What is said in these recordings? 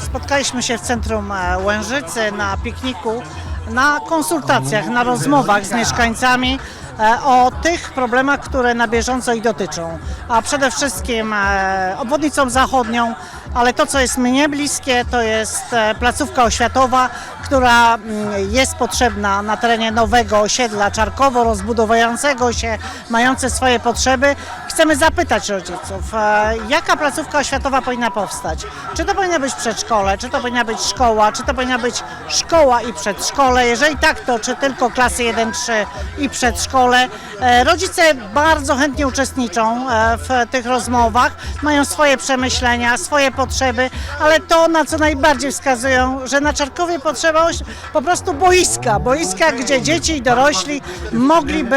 Spotkaliśmy się w centrum e, Łężycy na pikniku, na konsultacjach, na rozmowach z mieszkańcami e, o tych problemach, które na bieżąco ich dotyczą. A przede wszystkim e, obwodnicą zachodnią, ale to, co jest mnie bliskie, to jest e, placówka oświatowa, która mm, jest potrzebna na terenie nowego osiedla Czarkowo, rozbudowującego się, mające swoje potrzeby. Chcemy zapytać rodziców, e, jaka placówka oświatowa powinna powstać? Czy to powinna być przedszkole, czy to powinna być szkoła, czy to powinna być szkoła i przedszkole? Jeżeli tak, to czy tylko klasy 1-3 i przedszkole? E, Rodzice bardzo chętnie uczestniczą e, w tych rozmowach, mają swoje przemyślenia, swoje potrzeby, ale to, na co najbardziej wskazują, że na Czarkowie potrzeba po prostu boiska, boiska, gdzie dzieci i dorośli mogliby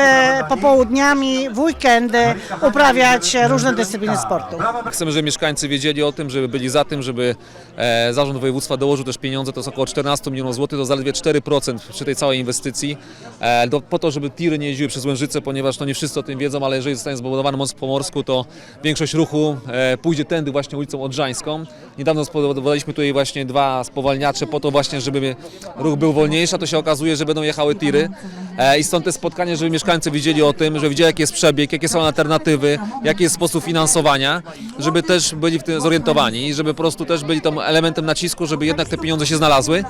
popołudniami, w weekendy uprawiać różne dyscypliny sportu. Chcemy, żeby mieszkańcy wiedzieli o tym, żeby byli za tym, żeby e, zarząd województwa dołożył też pieniądze, to jest około 14 milionów złotych, to zaledwie 4% przy tej całej inwestycji, e, po to, żeby tiry nie jeździły przez Łężyce, ponieważ no nie wszyscy o tym wiedzą, ale jeżeli zostanie zbudowany most w Pomorsku, to większość ruchu e, pójdzie tędy właśnie ulicą Odrzańską. Niedawno spowodowaliśmy tutaj właśnie dwa spowalniacze po to właśnie, żeby ruch był wolniejszy, a to się okazuje, że będą jechały tiry i stąd te spotkanie, żeby mieszkańcy wiedzieli o tym, żeby wiedzieli jaki jest przebieg, jakie są alternatywy, jaki jest sposób finansowania, żeby też byli w tym zorientowani i żeby po prostu też byli tym elementem nacisku, żeby jednak te pieniądze się znalazły.